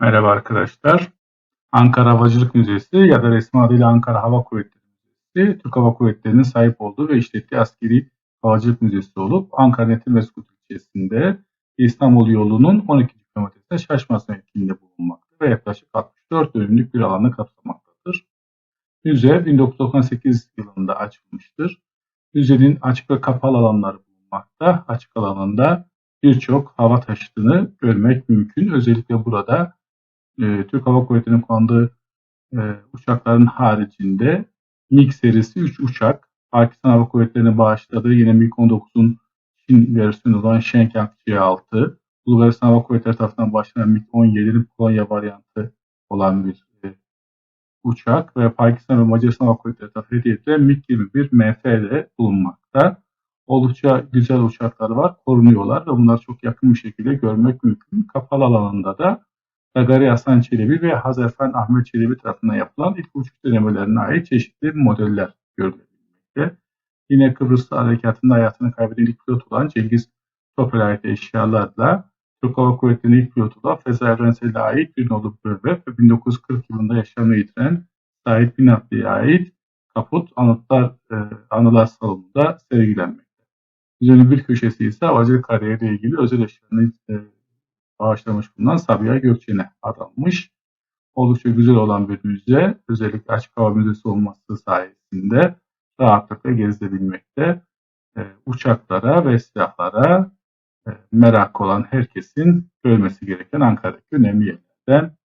Merhaba arkadaşlar. Ankara Havacılık Müzesi ya da resmi adıyla Ankara Hava Kuvvetleri Müzesi, Türk Hava Kuvvetleri'nin sahip olduğu ve işlettiği askeri havacılık müzesi olup Ankara Netimeskut ilçesinde İstanbul yolunun 12 kilometresine şaşmaz mevkiinde bulunmakta ve yaklaşık 64 dönümlük bir alanı kapsamaktadır. Müze 1998 yılında açılmıştır. Müzenin açık ve kapalı alanları bulunmakta. Açık alanında birçok hava taşıtını görmek mümkün. Özellikle burada e, Türk Hava Kuvvetleri'nin kullandığı e, uçakların haricinde MiG serisi 3 uçak, Pakistan Hava Kuvvetleri'ne bağışladığı yine MiG-19'un Çin versiyonu olan Shenkang C-6, Bulgaristan Hava Kuvvetleri tarafından başlanan MiG-17'nin Polonya varyantı olan bir e, uçak ve Pakistan ve Macaristan Hava Kuvvetleri tarafından hediye edilen MiG-21 MF'de bulunmakta. Oldukça güzel uçaklar var, korunuyorlar ve bunları çok yakın bir şekilde görmek mümkün. Kapalı alanında da Gagari Hasan Çelebi ve Hazarfen Ahmet Çelebi tarafından yapılan ilk uçuş denemelerine ait çeşitli modeller görülebilmekte. Yine Kıbrıs Harekatı'nda hayatını kaybeden ilk pilot olan Cengiz Topel'e ait eşyalarla Türk Hava Kuvvetleri'nin ilk pilotu da Feza Evrensel'e ait bir nolu bölme ve 1940 yılında yaşamını yitiren Sait Binatlı'ya ait kaput anıtlar, e, anılar salonunda sergilenmekte. Müzenin bir köşesi ise havacılık kariyeriyle ilgili özel eşyalarını e, bağışlamış bulunan Sabiha Gökçen'e adanmış. Oldukça güzel olan bir müze, özellikle açık hava müzesi olması sayesinde rahatlıkla gezilebilmekte. E, uçaklara ve silahlara e, merak olan herkesin görmesi gereken Ankara'daki önemli yerlerden